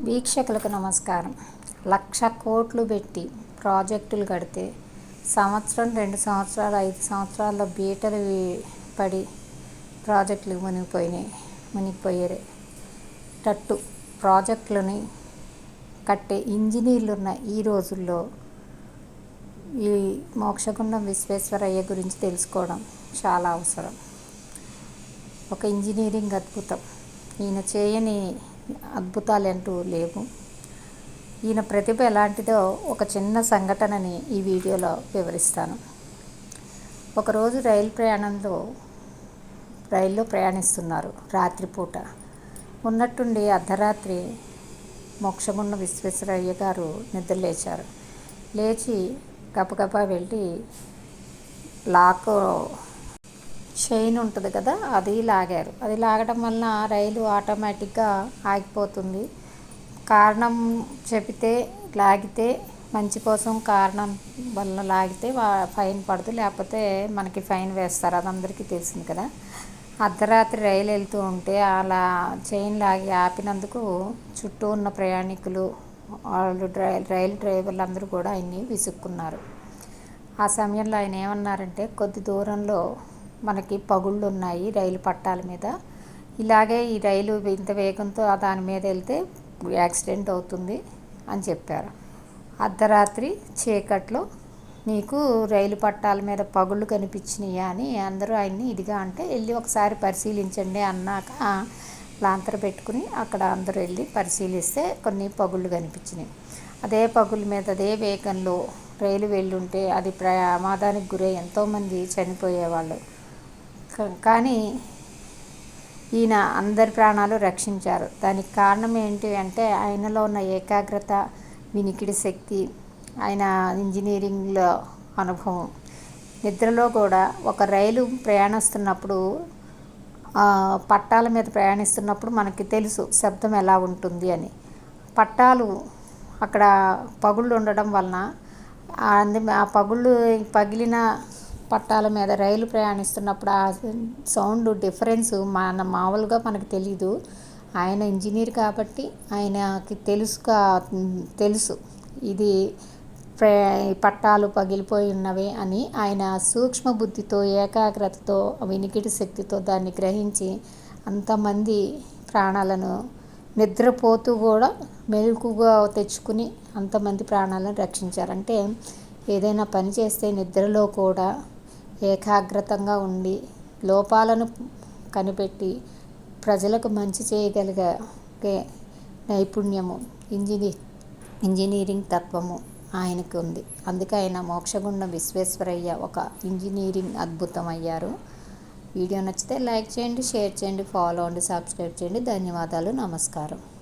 వీక్షకులకు నమస్కారం. లక్ష కోట్లు పెట్టి ప్రాజెక్టులు కడితే సంవత్సరం రెండు సంవత్సరాలు ఐదు సంవత్సరాల్లో బీటలు పడి ప్రాజెక్టులు మునిగిపోయినాయి మునిగిపోయారు తట్టు ప్రాజెక్టులని కట్టే ఇంజనీర్లు ఉన్న ఈ రోజుల్లో ఈ మోక్షగుండం విశ్వేశ్వరయ్య గురించి తెలుసుకోవడం చాలా అవసరం. ఒక ఇంజనీరింగ్ అద్భుతం. ఈయన చేయని అద్భుతాలు అంటూ లేవు. ఈయన ప్రతిభ ఎలాంటిదో ఒక చిన్న సంఘటనని ఈ వీడియోలో వివరిస్తాను. ఒకరోజు రైలు ప్రయాణంలో రైల్లో ప్రయాణిస్తున్నారు రాత్రిపూట. ఉన్నట్టుండి అర్ధరాత్రి మోక్షగుండ విశ్వేశ్వరయ్య గారు నిద్రలేచారు. లేచి గబగబా వెళ్ళి లాక్ చైన్ ఉంటుంది కదా అది లాగారు. అది లాగడం వలన రైలు ఆటోమేటిక్గా ఆగిపోతుంది. కారణం చెబితే లాగితే మంచి కోసం కారణం వల్ల లాగితే ఫైన్ పడదు. లేకపోతే మనకి ఫైన్ వేస్తారు. అది అందరికీ తెలిసింది కదా. అర్ధరాత్రి రైలు వెళ్తూ ఉంటే అలా చైన్ లాగి ఆపినందుకు చుట్టూ ఉన్న ప్రయాణికులు వాళ్ళు డ్రై రైలు డ్రైవర్లు అందరూ కూడా ఆయన్ని విసుక్కున్నారు. ఆ సమయంలో ఆయన ఏమన్నారంటే కొద్ది దూరంలో మనకి పగుళ్ళు ఉన్నాయి రైలు పట్టాల మీద. ఇలాగే ఈ రైలు ఇంత వేగంతో దాని మీద వెళ్తే యాక్సిడెంట్ అవుతుంది అని చెప్పారు. అర్ధరాత్రి చీకట్లో నీకు రైలు పట్టాల మీద పగుళ్ళు కనిపించినాయా అని అందరూ ఆయన్ని ఇదిగా అంటే వెళ్ళి ఒకసారి పరిశీలించండి అన్నాక లాంతర పెట్టుకుని అక్కడ అందరూ వెళ్ళి పరిశీలిస్తే కొన్ని పగుళ్ళు కనిపించినాయి. అదే పగుల మీద అదే వేగంలో రైలు వెళ్ళుంటే అది ప్రమాదానికి గురై ఎంతోమంది చనిపోయేవాళ్ళు. కానీ ఈయన అందరి ప్రాణాలు రక్షించారు. దానికి కారణం ఏంటి అంటే ఆయనలో ఉన్న ఏకాగ్రత వినికిడి శక్తి ఆయన ఇంజనీరింగ్లో అనుభవం. నిద్రలో కూడా ఒక రైలు ప్రయాణిస్తున్నప్పుడు పట్టాల మీద ప్రయాణిస్తున్నప్పుడు మనకి తెలుసు శబ్దం ఎలా ఉంటుంది అని. పట్టాలు అక్కడ పగుళ్ళు ఉండడం వలన ఆ పగుళ్ళు పగిలిన పట్టాల మీద రైలు ప్రయాణిస్తున్నప్పుడు ఆ సౌండ్ డిఫరెన్స్ మన మామూలుగా మనకు తెలీదు. ఆయన ఇంజనీర్ కాబట్టి ఆయనకి తెలుసుగా తెలుసు. ఇది పట్టాలు పగిలిపోయి ఉన్నవి అని ఆయన సూక్ష్మ బుద్ధితో ఏకాగ్రతతో వినికిడి శక్తితో దాన్ని గ్రహించి అంతమంది ప్రాణాలను నిద్రపోతూ కూడా మెలకుగా తెచ్చుకుని అంతమంది ప్రాణాలను రక్షించారంటే ఏదైనా పని చేస్తే నిద్రలో కూడా ఏకాగ్రతంగా ఉండి లోపాలను కనిపెట్టి ప్రజలకు మంచి చేయగలిగే నైపుణ్యము ఇంజనీ ఇంజనీరింగ్ తత్వము ఆయనకు ఉంది. అందుకే ఆయన మోక్షగుండ విశ్వేశ్వరయ్య ఒక ఇంజనీరింగ్ అద్భుతం అయ్యారు వీడియో నచ్చితే లైక్ చేయండి షేర్ చేయండి ఫాలో అండి సబ్స్క్రైబ్ చేయండి. ధన్యవాదాలు నమస్కారం.